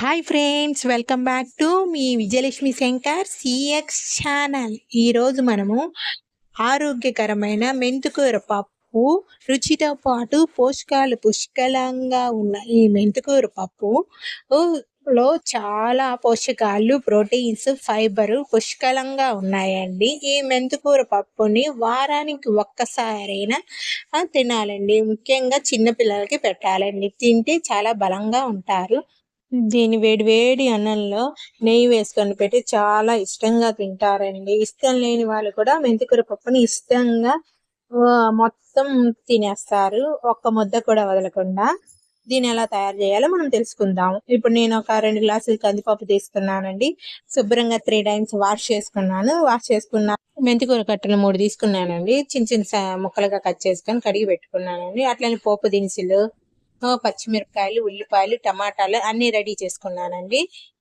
Hi friends welcome back to me Vijayalakshmi Shankar CX channel ఈరోజు మనము ఆరోగ్యకరమైన మెంతుకూర పప్పు రుచితో పాటు పోషకాలు పుష్కలంగా ఉన్న ఈ మెంతుకూర పప్పు లో చాలా పోషకాలు ప్రోటీన్స్ ఫైబర్ పుష్కలంగా ఉన్నాయండి. ఈ మెంతుకూర పప్పుని వారానికి ఒక్కసారైనా తినాలండి. ముఖ్యంగా చిన్నపిల్లలకి పెట్టాలండి. తింటే చాలా బలంగా ఉంటారు. దీని వేడి వేడి అన్నంలో నెయ్యి వేసుకొని పెట్టి చాలా ఇష్టంగా తింటారండి. ఇష్టం లేని వాళ్ళు కూడా మెంతికూర పప్పుని ఇష్టంగా మొత్తం తినేస్తారు. ఒక్క ముద్ద కూడా వదలకుండా. దీన్ని ఎలా తయారు చేయాలో మనం తెలుసుకుందాం. ఇప్పుడు నేను ఒక రెండు గ్లాసులు కందిపప్పు తీసుకున్నానండి. శుభ్రంగా త్రీ టైమ్స్ వాష్ చేసుకున్నాను. వాష్ చేసుకున్నా మెంతికూర కట్టలు మూడు తీసుకున్నానండి. చిన్న చిన్న ముక్కలుగా కట్ చేసుకొని కడిగి పెట్టుకున్నానండి. అట్లనే పోపు దినుసులు పచ్చిమిరపకాయలు ఉల్లిపాయలు టమాటాలు అన్ని రెడీ చేసుకున్నానండి.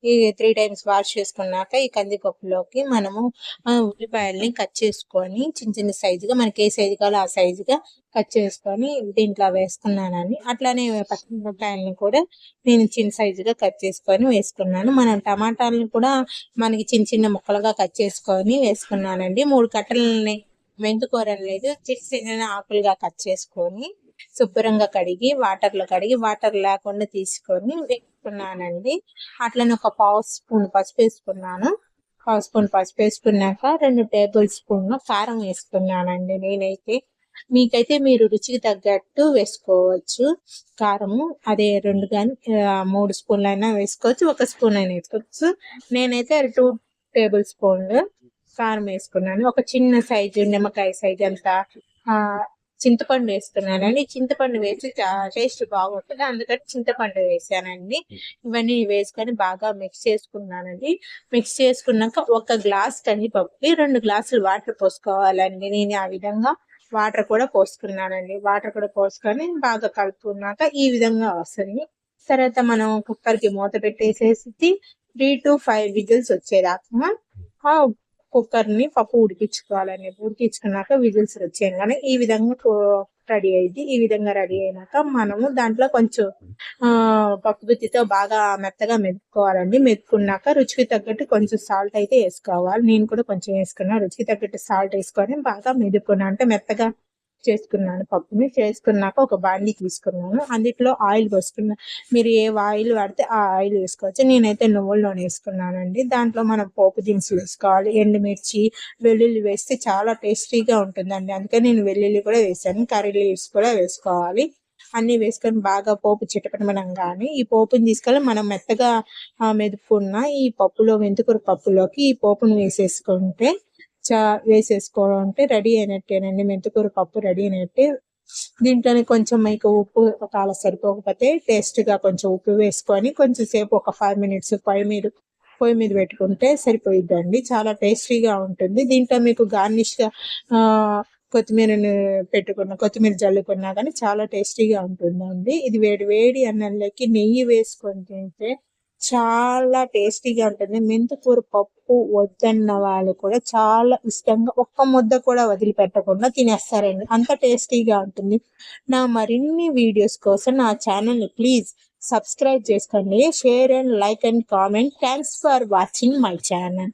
ఈ త్రీ టైమ్స్ వాష్ చేసుకున్నాక ఈ కందిపప్పులోకి మనము ఉల్లిపాయల్ని కట్ చేసుకొని చిన్న చిన్న సైజుగా మనకి ఏ సైజు కావాలో ఆ సైజుగా కట్ చేసుకొని దీంట్లో వేసుకున్నానండి. అట్లానే పచ్చిమిరపకాయలని కూడా నేను చిన్న సైజుగా కట్ చేసుకొని వేసుకున్నాను. మనం టమాటాలను కూడా మనకి చిన్న చిన్న ముక్కలుగా కట్ చేసుకొని వేసుకున్నానండి. మూడు కట్టలని మెంతుకూరలు లేదు చిన్న చిన్న ఆకులుగా కట్ చేసుకొని శుభ్రంగా కడిగి వాటర్లో కడిగి వాటర్ లేకుండా తీసుకొని వేసుకున్నానండి అట్లనే ఒక పావు స్పూన్ పసుపు వేసుకున్నాను. పావు స్పూన్ పసుపు వేసుకున్నాక రెండు టేబుల్ స్పూన్ కారం వేసుకున్నానండి నేనైతే. మీకైతే మీరు రుచికి తగ్గట్టు వేసుకోవచ్చు. కారము అదే రెండు కానీ మూడు స్పూన్లు అయినా వేసుకోవచ్చు ఒక స్పూన్ అయినా వేసుకోవచ్చు. నేనైతే టూ టేబుల్ స్పూన్లు కారం వేసుకున్నాను. ఒక చిన్న సైజు నిమ్మకాయ సైజు అంతా చింతపండు వేస్తున్నానండి. చింతపండు వేసి టేస్ట్ బాగుంటుంది. అందుకని చింతపండు వేసానండి. ఇవన్నీ వేసుకొని బాగా మిక్స్ చేసుకున్నానండి. మిక్స్ చేసుకున్నాక ఒక గ్లాస్ కందిపప్పుకి రెండు గ్లాసులు వాటర్ పోసుకోవాలండి. నేను ఆ విధంగా వాటర్ కూడా పోసుకున్నానండి. వాటర్ కూడా పోసుకొని బాగా కలుపుకున్నాక ఈ విధంగా వస్తుంది. తర్వాత మనం కుక్కర్కి మూత పెట్టేసేసి త్రీ టు ఫైవ్ విజిల్స్ వచ్చేదాకా కుక్కర్ని పప్పు ఉడికించుకోవాలని ఉడికించుకున్నాక విజిల్స్ వచ్చాయి. కానీ ఈ విధంగా రెడీ అయింది. ఈ విధంగా రెడీ అయినాక మనము దాంట్లో కొంచెం పప్పు గుత్తితో బాగా మెత్తగా మెదుకోవాలండి మెదుకున్నాక రుచికి తగ్గట్టు కొంచెం సాల్ట్ అయితే వేసుకోవాలి. నేను కూడా కొంచెం వేసుకున్నా. రుచికి తగ్గట్టు సాల్ట్ వేసుకొని బాగా మెదుకున్నా అంటే మెత్తగా చేసుకున్నాను. పప్పుని చేసుకున్నాక ఒక బాండీ తీసుకున్నాను. అందులో ఆయిల్ పోసుకున్నా మీరు ఏ ఆయిల్ పడితే ఆ ఆయిల్ వేసుకోవచ్చు. నేనైతే నువ్వుల్లోనే వేసుకున్నానండి. దాంట్లో మనం పోపు దినుసులు వేసుకోవాలి. ఎండుమిర్చి వెల్లుల్లి వేస్తే చాలా టేస్టీగా ఉంటుందండి. అందుకే నేను వెల్లుల్లి కూడా వేసాను. కర్రీ లీవ్స్ కూడా వేసుకోవాలి. అన్ని వేసుకొని బాగా పోపు చిటపటమనం కానీ ఈ పోపుని తీసుకెళ్ళి మనం మెత్తగా మెదుపుకున్న ఈ పప్పులో మెంతుకూర పప్పులోకి ఈ పోపును వేసేసుకుంటే చా వేసేసుకోవడం అంటే రెడీ అయినట్టేనండి. మెంతికూర పప్పు రెడీ అయినట్టే. దీంట్లోనే కొంచెం మీకు ఉప్పు ఒకవేళ సరిపోకపోతే టేస్ట్గా కొంచెం ఉప్పు వేసుకొని కొంచెం సేపు ఒక ఫైవ్ మినిట్స్ పొయ్యి మీద పొయ్యి మీద పెట్టుకుంటే సరిపోయిద్దండి. చాలా టేస్టీగా ఉంటుంది. దీంట్లో మీకు గార్నిష్గా కొత్తిమీరని పెట్టుకున్న కొత్తిమీర జల్లుకున్నా కానీ చాలా టేస్టీగా ఉంటుందండి. ఇది వేడి వేడి అన్నంలోకి నెయ్యి వేసుకొని తింటే చాలా టేస్టీగా ఉంటుంది. మెంతికూర పప్పు వద్దన్న వాళ్ళు కూడా చాలా ఇష్టంగా ఒక్క ముద్ద కూడా వదిలిపెట్టకుండా తినేస్తారండి. అంత టేస్టీగా ఉంటుంది. నా మరిన్ని వీడియోస్ కోసం నా ఛానల్ని ప్లీజ్ సబ్స్క్రైబ్ చేసుకోండి. Share and like and comment. Thanks for watching my channel.